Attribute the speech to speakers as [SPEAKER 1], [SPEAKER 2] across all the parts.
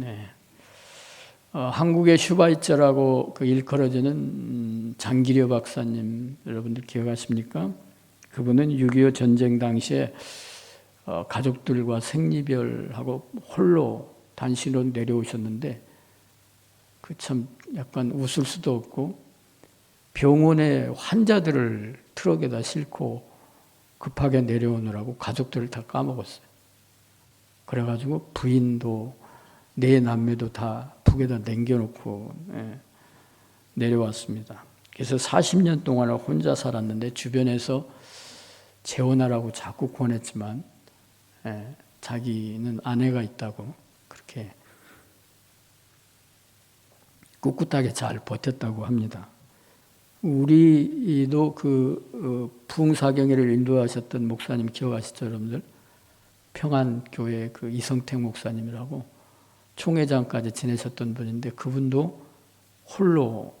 [SPEAKER 1] 네. 어, 한국의 슈바이처라고 그 일컬어지는 음, 장기려 박사님 여러분들 기억하십니까? 그분은 6.25 전쟁 당시에 어, 가족들과 생리별하고 홀로 단신으로 내려오셨는데 그 참 약간 웃을 수도 없고 병원에 환자들을 트럭에다 싣고 급하게 내려오느라고 가족들을 다 까먹었어요. 그래가지고 부인도 네 남매도 다 북에다 남겨놓고 예, 내려왔습니다. 그래서 40년 동안을 혼자 살았는데 주변에서 재혼하라고 자꾸 권했지만 예, 자기는 아내가 있다고 그렇게 꿋꿋하게 잘 버텼다고 합니다. 우리도 그 어, 부흥사경회를 인도하셨던 목사님 기억하시죠, 여러분들? 평안교회 그 이성택 목사님이라고 총회장까지 지내셨던 분인데 그분도 홀로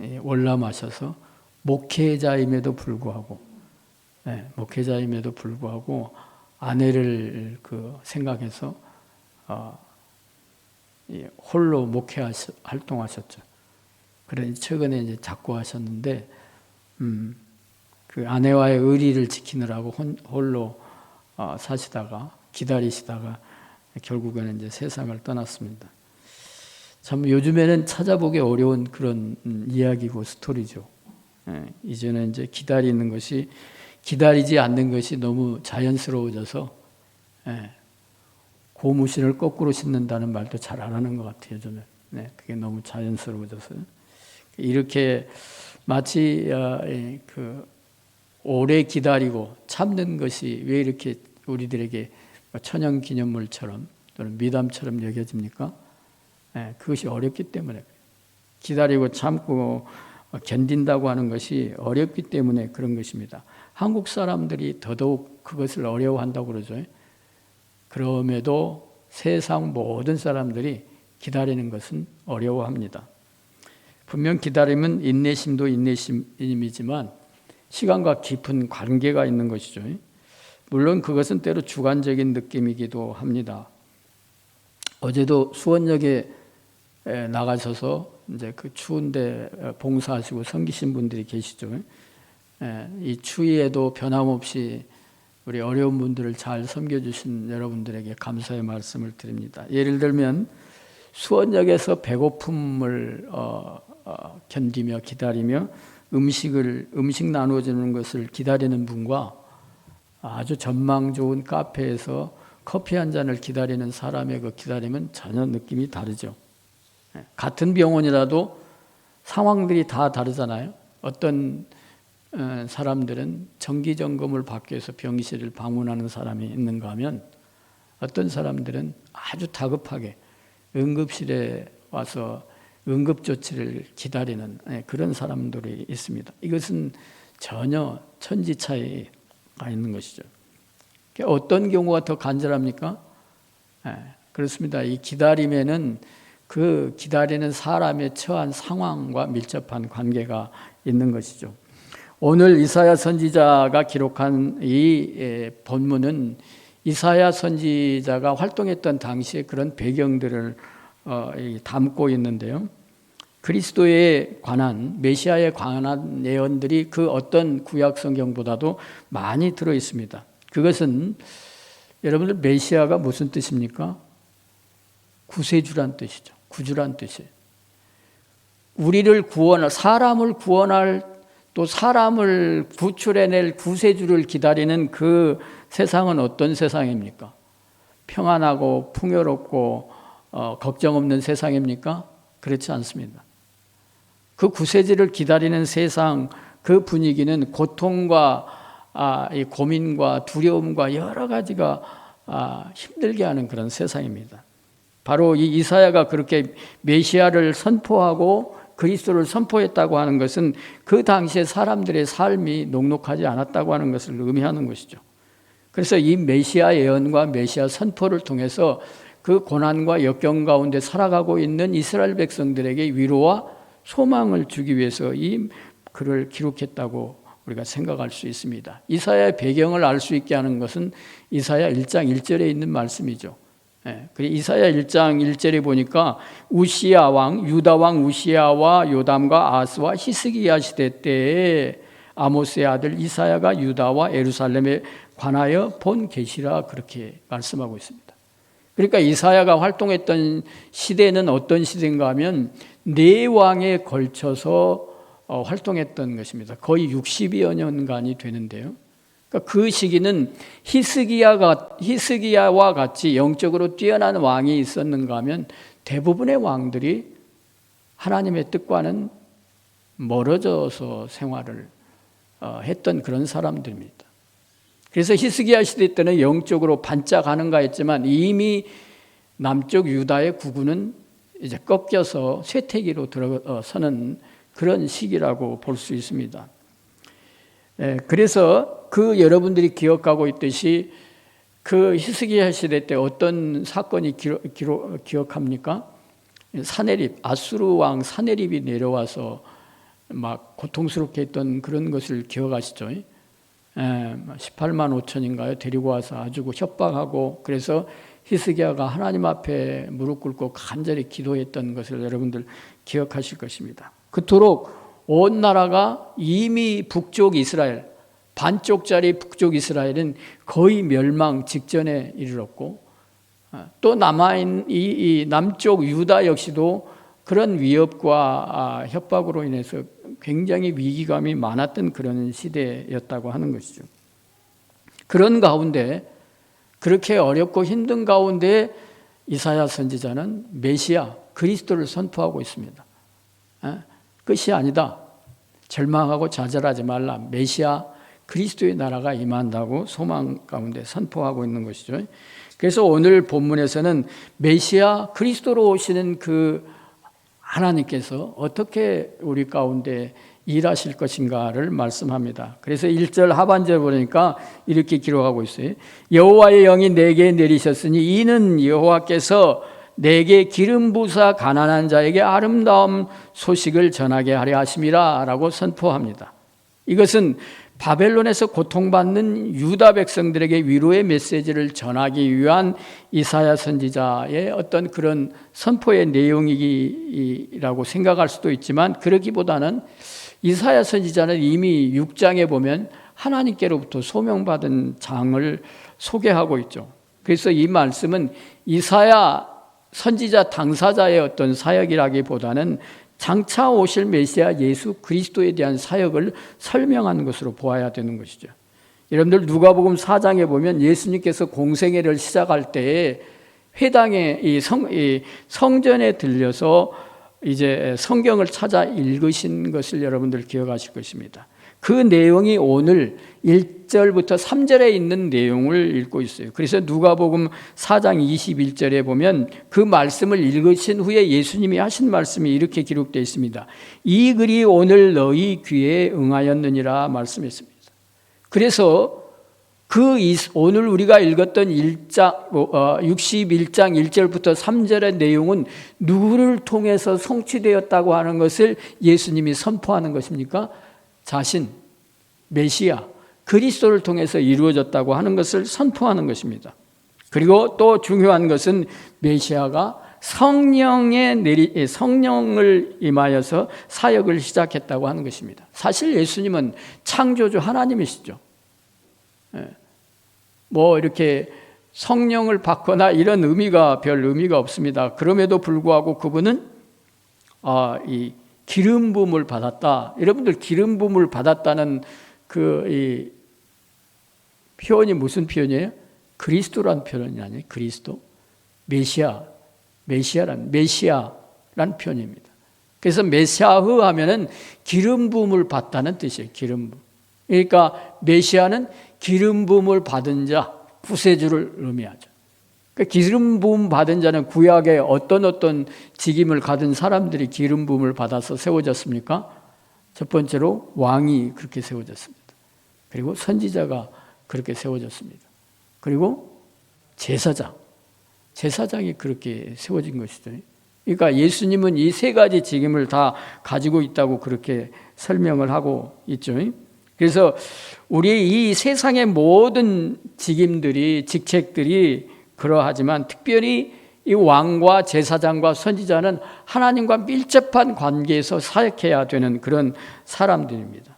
[SPEAKER 1] 예, 월남하셔서 목회자임에도 불구하고 예, 목회자임에도 불구하고 아내를 그 생각해서 어, 예, 홀로 목회 활동하셨죠. 그래 최근에 이제 자꾸 하셨는데 음, 그 아내와의 의리를 지키느라고 혼, 홀로 어, 사시다가 기다리시다가 결국에는 이제 세상을 떠났습니다. 참 요즘에는 찾아보기 어려운 그런 음, 이야기고 스토리죠. 예, 이제는 이제 기다리는 것이 기다리지 않는 것이 너무 자연스러워져서 예, 고무신을 거꾸로 신는다는 말도 잘 안 하는 것 같아요. 요즘에 네, 그게 너무 자연스러워져서 이렇게 마치 어, 예, 그 오래 기다리고 참는 것이 왜 이렇게 우리들에게 천연 기념물처럼 또는 미담처럼 여겨집니까? 예, 그것이 어렵기 때문에 기다리고 참고 견딘다고 하는 것이 어렵기 때문에 그런 것입니다. 한국 사람들이 더더욱 그것을 어려워한다고 그러죠. 그럼에도 세상 모든 사람들이 기다리는 것은 어려워합니다. 분명 기다림은 인내심도 인내심이지만 시간과 깊은 관계가 있는 것이죠. 물론 그것은 때로 주관적인 느낌이기도 합니다. 어제도 수원역에 나가셔서 이제 그 추운데 봉사하시고 섬기신 분들이 계시죠. 이 추위에도 변함없이 우리 어려운 분들을 잘 섬겨주신 여러분들에게 감사의 말씀을 드립니다. 예를 들면 수원역에서 배고픔을 어, 어, 견디며 기다리며 음식을 음식 나눠주는 것을 기다리는 분과 아주 전망 좋은 카페에서 커피 한 잔을 기다리는 사람의 그 기다림은 전혀 느낌이 다르죠. 예, 같은 병원이라도 상황들이 다 다르잖아요. 어떤 어, 사람들은 정기 점검을 받기 위해서 병실을 방문하는 사람이 있는가 하면 어떤 사람들은 아주 다급하게 응급실에 와서 응급 조치를 기다리는 예, 그런 사람들이 있습니다. 이것은 전혀 천지 차이 가 있는 것이죠. 어떤 경우가 더 간절합니까? 예, 그렇습니다. 이 기다림에는 그 기다리는 사람의 처한 상황과 밀접한 관계가 있는 것이죠. 오늘 이사야 선지자가 기록한 이 예, 본문은 이사야 선지자가 활동했던 당시의 그런 배경들을 어, 담고 있는데요. 그리스도에 관한 메시아에 관한 예언들이 그 어떤 구약 성경보다도 많이 들어 있습니다. 그것은 여러분들 메시아가 무슨 뜻입니까? 구세주란 뜻이죠. 구주란 뜻이에요. 우리를 구원할 사람을 구원할 또 사람을 구출해낼 구세주를 기다리는 그 세상은 어떤 세상입니까? 평안하고 풍요롭고 어, 걱정 없는 세상입니까? 그렇지 않습니다. 그 구세주를 기다리는 세상 그 분위기는 고통과 아, 이 고민과 두려움과 여러 가지가 아, 힘들게 하는 그런 세상입니다. 바로 이 이사야가 그렇게 메시아를 선포하고 그리스도를 선포했다고 하는 것은 그 당시에 사람들의 삶이 녹록하지 않았다고 하는 것을 의미하는 것이죠. 그래서 이 메시아 예언과 메시아 선포를 통해서 그 고난과 역경 가운데 살아가고 있는 이스라엘 백성들에게 위로와 소망을 주기 위해서 이 글을 기록했다고 우리가 생각할 수 있습니다. 이사야의 배경을 알 수 있게 하는 것은 이사야 1장 1절에 있는 말씀이죠. 예, 이사야 1장 1절에 보니까 우시야 왕, 유다 왕 우시야와 요담과 아스와 히스기야 시대 때에 아모스의 아들 이사야가 유다와 예루살렘에 관하여 본 계시라 그렇게 말씀하고 있습니다. 그러니까 이사야가 활동했던 시대는 어떤 시대인가 하면 네 왕에 걸쳐서 어, 활동했던 것입니다. 거의 60여 년간이 되는데요. 그러니까 그 시기는 히스기야가 히스기야와 같이 영적으로 뛰어난 왕이 있었는가 하면 대부분의 왕들이 하나님의 뜻과는 멀어져서 생활을 어, 했던 그런 사람들입니다. 그래서 히스기야 시대 때는 영적으로 반짝하는가 했지만 이미 남쪽 유다의 구구는 이제 꺾여서 쇠퇴기로 들어서는 그런 시기라고 볼 수 있습니다. 예, 그래서 그 여러분들이 기억하고 있듯이 그 히스기야 시대 때 어떤 사건이 기록, 기록, 기억합니까? 사내립 아수르 왕 사내립이 내려와서 막 고통스럽게 했던 그런 것을 기억하시죠? 18만 5천인가요? 데리고 와서 아주 협박하고 그래서 히스기야가 하나님 앞에 무릎 꿇고 간절히 기도했던 것을 여러분들 기억하실 것입니다. 그토록 온 나라가 이미 북쪽 이스라엘 반쪽짜리 북쪽 이스라엘은 거의 멸망 직전에 이르렀고 또 남아있는 이, 이 남쪽 유다 역시도 그런 위협과 협박으로 인해서 굉장히 위기감이 많았던 그런 시대였다고 하는 것이죠. 그런 가운데 그렇게 어렵고 힘든 가운데 이사야 선지자는 메시아 그리스도를 선포하고 있습니다. 끝이 아니다. 절망하고 좌절하지 말라. 메시아 그리스도의 나라가 임한다고 소망 가운데 선포하고 있는 것이죠. 그래서 오늘 본문에서는 메시아 그리스도로 오시는 그 하나님께서 어떻게 우리 가운데 일하실 것인가를 말씀합니다. 그래서 1절 하반절 보니까 이렇게 기록하고 있어요. 여호와의 영이 내게 내리셨으니 이는 여호와께서 내게 기름 부사 가난한 자에게 아름다운 소식을 전하게 하려 하심이라라고 선포합니다. 이것은 바벨론에서 고통받는 유다 백성들에게 위로의 메시지를 전하기 위한 이사야 선지자의 어떤 그런 선포의 내용이라고 생각할 수도 있지만 그러기보다는 이사야 선지자는 이미 6장에 보면 하나님께로부터 소명받은 장을 소개하고 있죠. 그래서 이 말씀은 이사야 선지자 당사자의 어떤 사역이라기보다는 장차 오실 메시아 예수 그리스도에 대한 사역을 설명하는 것으로 보아야 되는 것이죠. 여러분들 누가복음 4장에 보면 예수님께서 공생애를 시작할 때에 회당에 이 성, 이 성전에 들려서 이제 성경을 찾아 읽으신 것을 여러분들 기억하실 것입니다. 그 내용이 오늘 1절부터 3절에 있는 내용을 읽고 있어요. 그래서 누가복음 4장 21절에 보면 그 말씀을 읽으신 후에 예수님이 하신 말씀이 이렇게 기록되어 있습니다. 이 글이 오늘 너희 귀에 응하였느니라 말씀했습니다. 그래서 그 오늘 우리가 읽었던 1장 61장 1절부터 3절의 내용은 누구를 통해서 성취되었다고 하는 것을 예수님이 선포하는 것입니까? 자신, 메시아, 그리스도를 통해서 이루어졌다고 하는 것을 선포하는 것입니다. 그리고 또 중요한 것은 메시아가 성령의 내리 예, 성령을 임하여서 사역을 시작했다고 하는 것입니다. 사실 예수님은 창조주 하나님이시죠. 예. 뭐 이렇게 성령을 받거나 이런 의미가 별 의미가 없습니다. 그럼에도 불구하고 그분은 아, 이 기름 부음을 받았다. 여러분들 기름 부음을 받았다는 그이 표현이 무슨 표현이에요? 그리스도란 표현이 아니에요. 그리스도. 메시아. 메시아란 메시아란 표현입니다. 그래서 메시아흐 하면은 기름 부음을 받다는 뜻이에요. 기름 부음. 그러니까 메시아는 기름 부음을 받은 자, 구세주를 의미하죠. 그 기름 부음 받은 자는 구약에 어떤 어떤 직임을 가진 사람들이 기름 부음을 받아서 세워졌습니까? 첫 번째로 왕이 그렇게 세워졌습니다. 그리고 선지자가 그렇게 세워졌습니다. 그리고 제사장, 제사장이 그렇게 세워진 것이죠. 그러니까 예수님은 이 세 가지 직임을 다 가지고 있다고 그렇게 설명을 하고 있죠. 그래서 우리 이 세상의 모든 직임들이 직책들이 그러하지만 특별히 이 왕과 제사장과 선지자는 하나님과 밀접한 관계에서 사역해야 되는 그런 사람들입니다.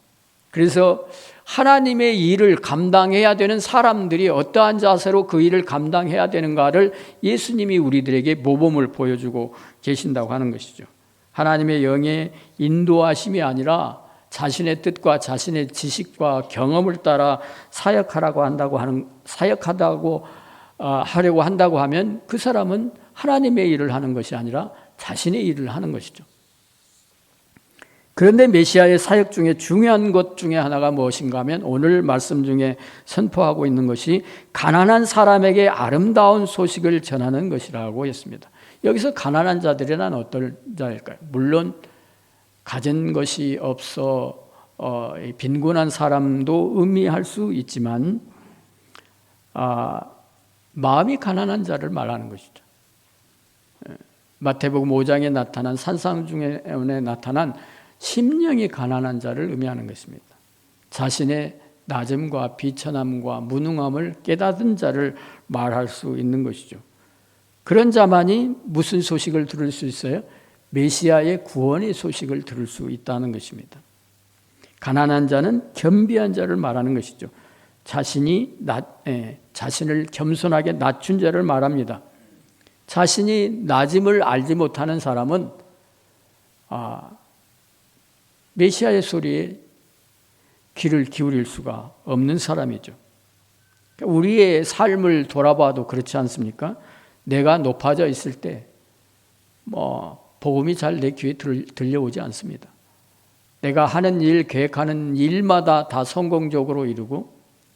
[SPEAKER 1] 그래서 하나님의 일을 감당해야 되는 사람들이 어떠한 자세로 그 일을 감당해야 되는가를 예수님이 우리들에게 모범을 보여주고 계신다고 하는 것이죠. 하나님의 영의 인도하심이 아니라 자신의 뜻과 자신의 지식과 경험을 따라 사역하라고 한다고 하는 사역하다고 어, 하려고 한다고 하면 그 사람은 하나님의 일을 하는 것이 아니라 자신의 일을 하는 것이죠. 그런데 메시아의 사역 중에 중요한 것 중에 하나가 무엇인가 하면 오늘 말씀 중에 선포하고 있는 것이 가난한 사람에게 아름다운 소식을 전하는 것이라고 했습니다. 여기서 가난한 자들이란 어떤 자일까요? 물론 가진 것이 없어 어, 빈곤한 사람도 의미할 수 있지만 아, 마음이 가난한 자를 말하는 것이죠. 예, 마태복음 5장에 나타난 산상 중에 나타난 심령이 가난한 자를 의미하는 것입니다. 자신의 낮음과 비천함과 무능함을 깨닫은 자를 말할 수 있는 것이죠. 그런 자만이 무슨 소식을 들을 수 있어요? 메시아의 구원의 소식을 들을 수 있다는 것입니다. 가난한 자는 겸비한 자를 말하는 것이죠. 자신이 낮, 예, 자신을 겸손하게 낮춘 자를 말합니다. 자신이 낮음을 알지 못하는 사람은 아, 메시아의 소리에 귀를 기울일 수가 없는 사람이죠. 우리의 삶을 돌아봐도 그렇지 않습니까? 내가 높아져 있을 때, 뭐, 복음이 잘 내 귀에 들려오지 않습니다. 내가 하는 일, 계획하는 일마다 다 성공적으로 이루고,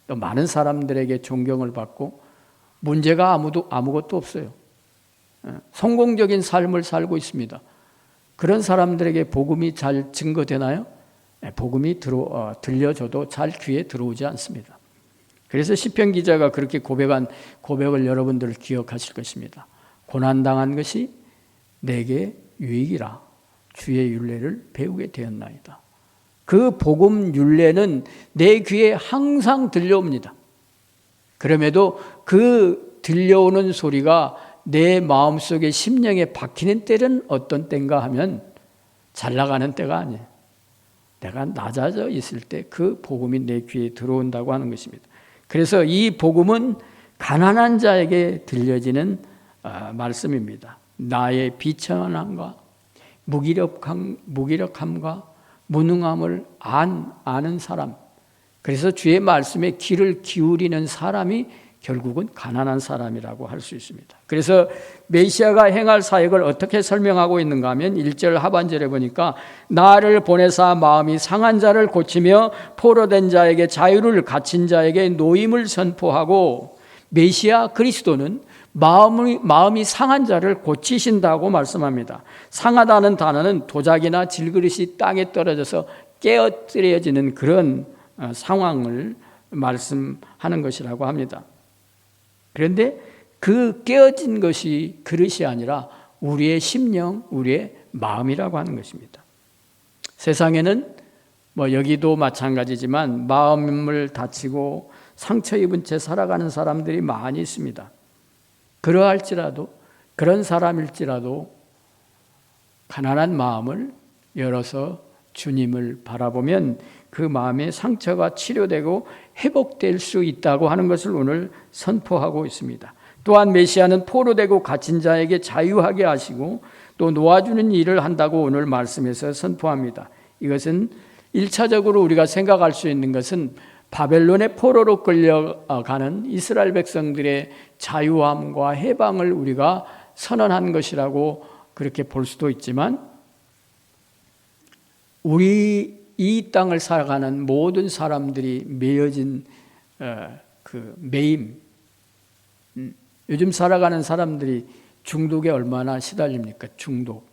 [SPEAKER 1] 또 많은 사람들에게 존경을 받고, 문제가 아무도, 아무것도 없어요. 예, 성공적인 삶을 살고 있습니다. 그런 사람들에게 복음이 잘 증거되나요? 네, 복음이 들어, 어, 들려줘도 잘 귀에 들어오지 않습니다. 그래서 시편 기자가 그렇게 고백한 고백을 여러분들 기억하실 것입니다. 고난 당한 것이 내게 유익이라 주의 윤례를 배우게 되었나이다. 그 복음 윤례는 내 귀에 항상 들려옵니다. 그럼에도 그 들려오는 소리가 내 마음속에 심령에 박히는 때는 어떤 때인가 하면 잘 나가는 때가 아니에요. 내가 낮아져 있을 때 그 복음이 내 귀에 들어온다고 하는 것입니다. 그래서 이 복음은 가난한 자에게 들려지는 아, 말씀입니다. 나의 비천함과 무기력함, 무기력함과 무능함을 안, 아는 사람. 그래서 주의 말씀에 귀를 기울이는 사람이 결국은 가난한 사람이라고 할 수 있습니다. 그래서 메시아가 행할 사역을 어떻게 설명하고 있는가 하면 1절 하반절에 보니까 나를 보내사 마음이 상한 자를 고치며 포로된 자에게 자유를 갇힌 자에게 노임을 선포하고 메시아 그리스도는 마음이, 마음이 상한 자를 고치신다고 말씀합니다. 상하다는 단어는 도자기나 질그릇이 땅에 떨어져서 깨어뜨려지는 그런 어, 상황을 말씀하는 것이라고 합니다. 그런데 그 깨어진 것이 그릇이 아니라 우리의 심령, 우리의 마음이라고 하는 것입니다. 세상에는 뭐 여기도 마찬가지지만 마음을 다치고 상처 입은 채 살아가는 사람들이 많이 있습니다. 그러할지라도 그런 사람일지라도 가난한 마음을 열어서 주님을 바라보면 그 마음의 상처가 치료되고 회복될 수 있다고 하는 것을 오늘 선포하고 있습니다. 또한 메시아는 포로 되고 갇힌 자에게 자유하게 하시고 또 놓아주는 일을 한다고 오늘 말씀에서 선포합니다. 이것은 1차적으로 우리가 생각할 수 있는 것은 바벨론의 포로로 끌려가는 이스라엘 백성들의 자유함과 해방을 우리가 선언한 것이라고 그렇게 볼 수도 있지만 우리 이 땅을 살아가는 모든 사람들이 매여진 어, 그 매임. 음, 요즘 살아가는 사람들이 중독에 얼마나 시달립니까? 중독.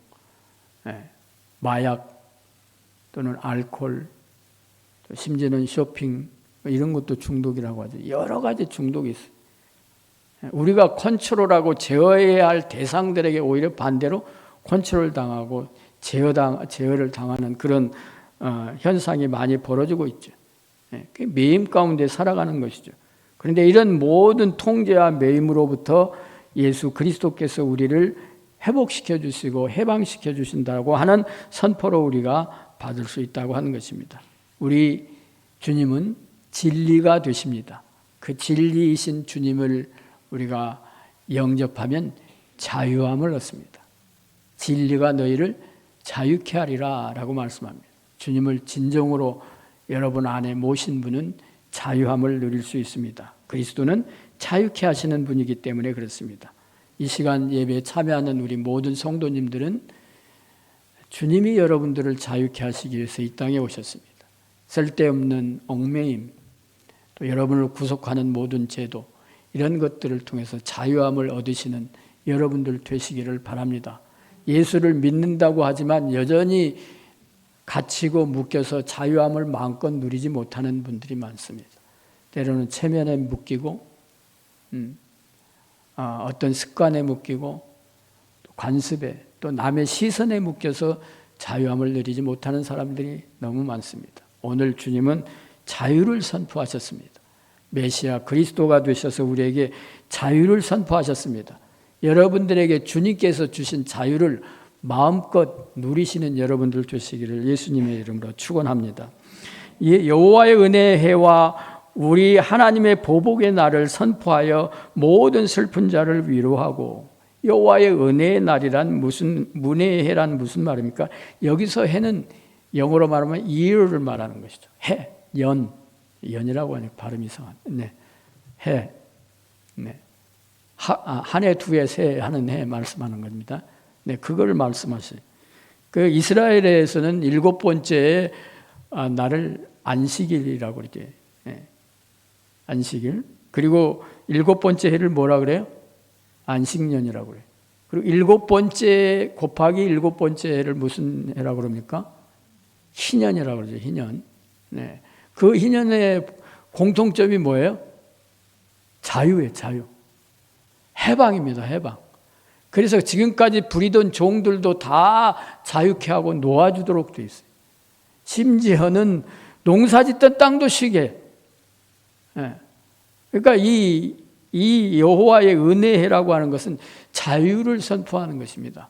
[SPEAKER 1] 예, 마약 또는 알코올, 심지어는 쇼핑 이런 것도 중독이라고 하죠. 여러 가지 중독이 있어요. 예, 우리가 컨트롤하고 제어해야 할 대상들에게 오히려 반대로 컨트롤 당하고 제어당 제어를 당하는 그런 어, 현상이 많이 벌어지고 있죠. 예, 매임 가운데 살아가는 것이죠. 그런데 이런 모든 통제와 매임으로부터 예수 그리스도께서 우리를 회복시켜 주시고 해방시켜 주신다고 하는 선포로 우리가 받을 수 있다고 하는 것입니다. 우리 주님은 진리가 되십니다. 그 진리이신 주님을 우리가 영접하면 자유함을 얻습니다. 진리가 너희를 자유케 하리라 라고 말씀합니다. 주님을 진정으로 여러분 안에 모신 분은 자유함을 누릴 수 있습니다. 그리스도는 자유케 하시는 분이기 때문에 그렇습니다. 이 시간 예배에 참여하는 우리 모든 성도님들은 주님이 여러분들을 자유케 하시기 위해서 이 땅에 오셨습니다. 쓸데없는 얽매임, 또 여러분을 구속하는 모든 제도, 이런 것들을 통해서 자유함을 얻으시는 여러분들 되시기를 바랍니다. 예수를 믿는다고 하지만 여전히 갇히고 묶여서 자유함을 마음껏 누리지 못하는 분들이 많습니다. 때로는 체면에 묶이고, 음, 아, 어떤 습관에 묶이고, 또 관습에, 또 남의 시선에 묶여서 자유함을 누리지 못하는 사람들이 너무 많습니다. 오늘 주님은 자유를 선포하셨습니다. 메시아 그리스도가 되셔서 우리에게 자유를 선포하셨습니다. 여러분들에게 주님께서 주신 자유를 마음껏 누리시는 여러분들 되시기를 예수님의 이름으로 축원합니다. 여호와의 은혜의 해와 우리 하나님의 보복의 날을 선포하여 모든 슬픈 자를 위로하고 여호와의 은혜의 날이란 무슨 문혜의 해란 무슨 말입니까? 여기서 해는 영어로 말하면 year를 말하는 것이죠. 해, 연, 연이라고 하니 발음 이상한. 네, 해, 네, 아, 한해, 두 해, 세 하는 해 말씀하는 겁니다. 네, 그걸 말씀하시. 그 이스라엘에서는 일곱 번째 아, 날을 안식일이라고 그러죠. 네. 안식일. 그리고 일곱 번째 해를 뭐라 그래요? 안식년이라고 그래요. 그리고 일곱 번째 곱하기 일곱 번째 해를 무슨 해라고 그럽니까? 희년이라고 그러죠. 희년. 네. 그 희년의 공통점이 뭐예요? 자유예요, 자유. 해방입니다, 해방. 그래서 지금까지 부리던 종들도 다 자유케 하고 놓아주도록 돼 있어요. 심지어는 농사 짓던 땅도 쉬게. 예. 그러니까 이, 이 여호와의 은혜라고 하는 것은 자유를 선포하는 것입니다.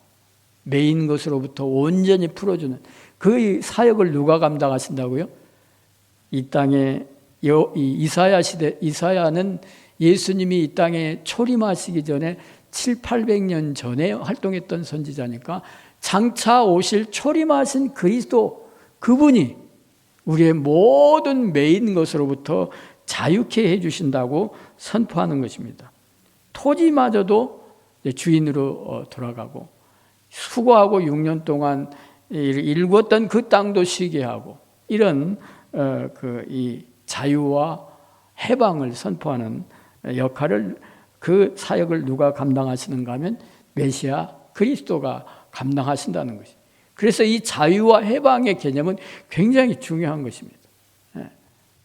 [SPEAKER 1] 메인 것으로부터 온전히 풀어주는 그 사역을 누가 감당하신다고요? 이 땅에 이사야 시대 이사야는 예수님이 이 땅에 초림하시기 전에 7, 800년 전에 활동했던 선지자니까 장차 오실 초림하신 그리스도 그분이 우리의 모든 메인 것으로부터 자유케 해 주신다고 선포하는 것입니다. 토지마저도 주인으로 어, 돌아가고 수고하고 6년 동안 일구었던 그 땅도 쉬게 하고 이런 어, 그 이 자유와 해방을 선포하는 역할을 그 사역을 누가 감당하시는가 하면 메시아 그리스도가 감당하신다는 것이. 그래서 이 자유와 해방의 개념은 굉장히 중요한 것입니다. 예.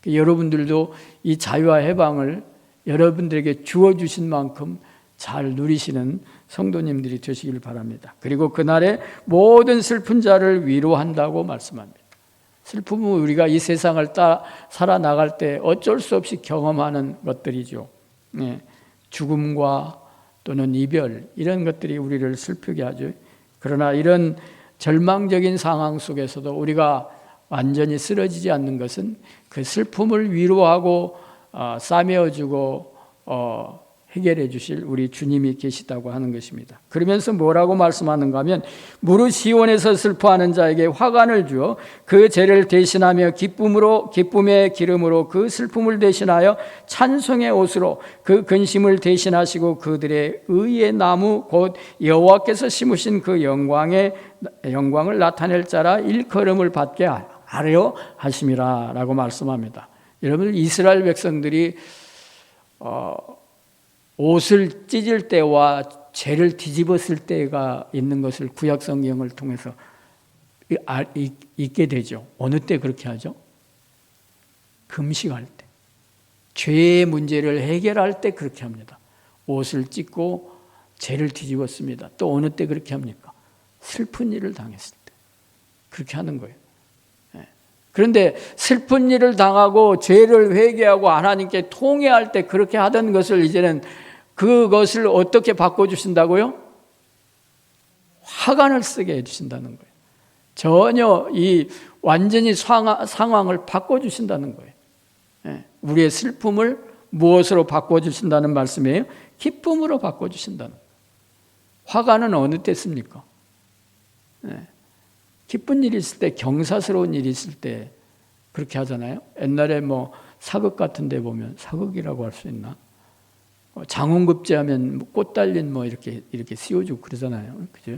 [SPEAKER 1] 그 여러분들도 이 자유와 해방을 여러분들에게 주어 주신 만큼 잘 누리시는 성도님들이 되시길 바랍니다. 그리고 그날에 모든 슬픈 자를 위로한다고 말씀합니다. 슬픔은 우리가 이 세상을 따 살아나갈 때 어쩔 수 없이 경험하는 것들이죠. 예, 죽음과 또는 이별 이런 것들이 우리를 슬프게 하죠. 그러나 이런 절망적인 상황 속에서도 우리가 완전히 쓰러지지 않는 것은 그 슬픔을 위로하고 어, 싸매어주고 어, 해결해 주실 우리 주님이 계시다고 하는 것입니다. 그러면서 뭐라고 말씀하는가 하면 무릇 시온에서 슬퍼하는 자에게 화관을 주어 그 죄를 대신하며 기쁨으로 기쁨의 기름으로 그 슬픔을 대신하여 찬송의 옷으로 그 근심을 대신하시고 그들의 의의 나무 곧 여호와께서 심으신 그 영광의 영광을 나타낼 자라 일컬음을 받게 하려 하심이라라고 말씀합니다. 여러분 이스라엘 백성들이 어, 옷을 찢을 때와 죄를 뒤집었을 때가 있는 것을 구약 성경을 통해서 있게 되죠. 어느 때 그렇게 하죠? 금식할 때. 죄의 문제를 해결할 때 그렇게 합니다. 옷을 찢고 죄를 뒤집었습니다. 또 어느 때 그렇게 합니까? 슬픈 일을 당했을 때. 그렇게 하는 거예요. 예. 그런데 슬픈 일을 당하고 죄를 회개하고 하나님께 통회할 때 그렇게 하던 것을 이제는 그것을 어떻게 바꿔주신다고요? 화관을 쓰게 해주신다는 거예요. 전혀 이 완전히 상황을 바꿔주신다는 거예요. 예, 우리의 슬픔을 무엇으로 바꿔주신다는 말씀이에요? 기쁨으로 바꿔주신다는 거예요. 화관은 어느 때 씁니까? 예, 기쁜 일이 있을 때, 경사스러운 일이 있을 때 그렇게 하잖아요. 옛날에 뭐 사극 같은 데 보면 사극이라고 할 수 있나? 어, 장원급제하면 뭐꽃 달린 뭐 이렇게 이렇게 씌워주고 그러잖아요. 그죠?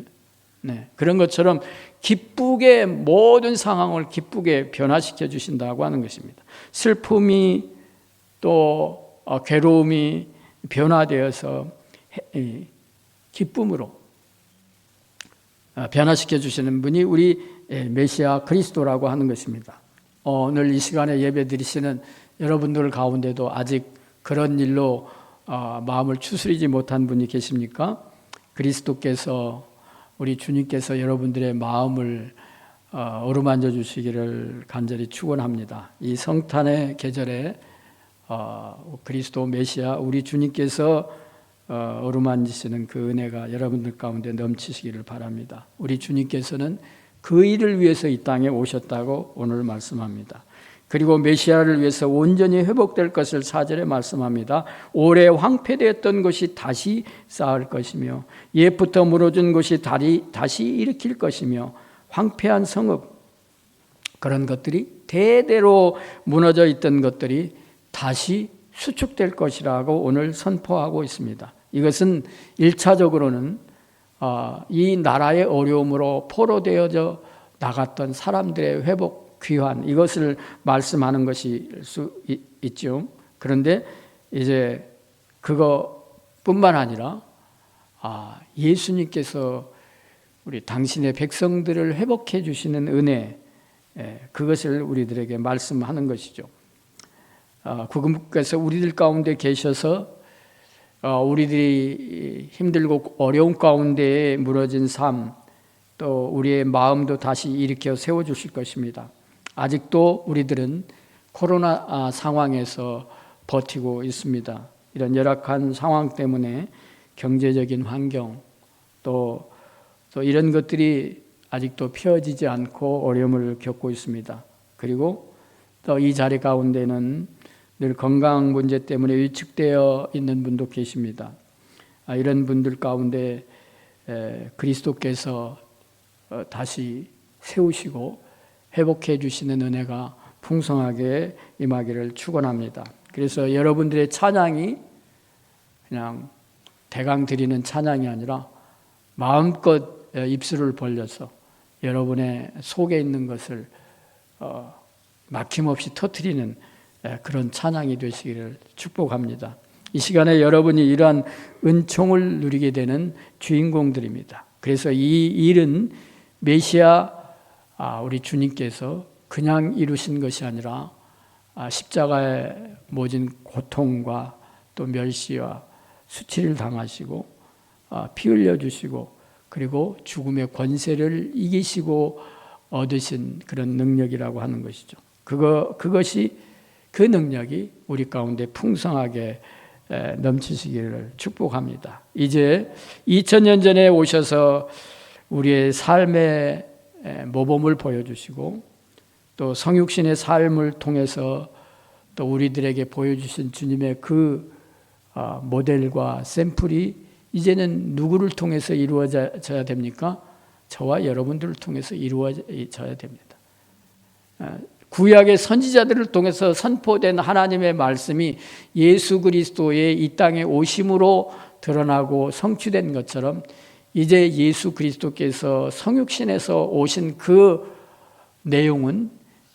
[SPEAKER 1] 네. 그런 것처럼 기쁘게 모든 상황을 기쁘게 변화시켜 주신다고 하는 것입니다. 슬픔이 또 어, 괴로움이 변화되어서 기쁨으로 어, 변화시켜 주시는 분이 우리 예, 메시아 그리스도라고 하는 것입니다. 오늘 이 시간에 예배 드리시는 여러분들 가운데도 아직 그런 일로 어, 마음을 추스리지 못한 분이 계십니까? 그리스도께서 우리 주님께서 여러분들의 마음을 어, 어루만져 주시기를 간절히 축원합니다. 이 성탄의 계절에 그리스도 메시아 우리 주님께서 어루만지시는 그 은혜가 여러분들 가운데 넘치시기를 바랍니다. 우리 주님께서는 그 일을 위해서 이 땅에 오셨다고 오늘 말씀합니다. 그리고 메시아를 위해서 온전히 회복될 것을 사절에 말씀합니다. 오래 황폐되었던 것이 다시 쌓을 것이며 옛부터 무너진 것이 다시 일으킬 것이며 황폐한 성읍 그런 것들이 대대로 무너져 있던 것들이 다시 수축될 것이라고 오늘 선포하고 있습니다. 이것은 일차적으로는 어, 이 나라의 어려움으로 포로되어져 나갔던 사람들의 회복 귀환 이것을 말씀하는 것일 수 있죠. 그런데 이제 그거뿐만 아니라 아, 예수님께서 우리 당신의 백성들을 회복해 주시는 은혜 예, 그것을 우리들에게 말씀하는 것이죠. 아, 그분께서 우리들 가운데 계셔서 어, 우리들이 힘들고 어려운 가운데 무너진 삶, 또 우리의 마음도 다시 일으켜 세워 주실 것입니다. 아직도 우리들은 코로나 아, 상황에서 버티고 있습니다. 이런 열악한 상황 때문에 경제적인 환경 또, 또 이런 것들이 아직도 펴지지 않고 어려움을 겪고 있습니다. 그리고 또 이 자리 가운데는 늘 건강 문제 때문에 위축되어 있는 분도 계십니다. 아, 이런 분들 가운데 그리스도께서 어, 다시 세우시고 회복해 주시는 은혜가 풍성하게 임하기를 축원합니다. 그래서 여러분들의 찬양이 그냥 대강 드리는 찬양이 아니라 마음껏 입술을 벌려서 여러분의 속에 있는 것을 어, 막힘없이 터트리는 예, 그런 찬양이 되시기를 축복합니다. 이 시간에 여러분이 이러한 은총을 누리게 되는 주인공들입니다. 그래서 이 일은 메시아 아, 우리 주님께서 그냥 이루신 것이 아니라 아, 십자가에 모진 고통과 또 멸시와 수치를 당하시고 아, 피 흘려 주시고 그리고 죽음의 권세를 이기시고 얻으신 그런 능력이라고 하는 것이죠. 그거 그것이 그 능력이 우리 가운데 풍성하게 넘치시기를 축복합니다. 이제 2000년 전에 오셔서 우리의 삶의 모범을 보여주시고 또 성육신의 삶을 통해서 또 우리들에게 보여주신 주님의 그 어, 모델과 샘플이 이제는 누구를 통해서 이루어져야 됩니까? 저와 여러분들을 통해서 이루어져야 됩니다. 어, 구약의 선지자들을 통해서 선포된 하나님의 말씀이 예수 그리스도의 이 땅에 오심으로 드러나고 성취된 것처럼 이제 예수 그리스도께서 성육신에서 오신 그 내용은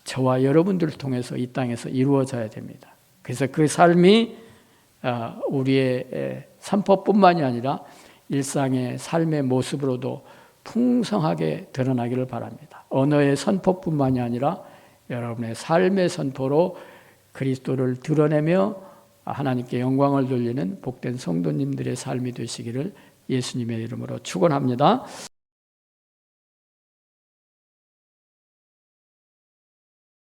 [SPEAKER 1] 저와 여러분들을 통해서 이 땅에서 이루어져야 됩니다. 그래서 그 삶이 아, 우리의 선포뿐만이 아니라 일상의 삶의 모습으로도 풍성하게 드러나기를 바랍니다. 언어의 선포뿐만이 아니라 여러분의 삶의 선포로 그리스도를 드러내며 하나님께 영광을 돌리는 복된 성도님들의 삶이 되시기를 예수님의 이름으로 축원합니다.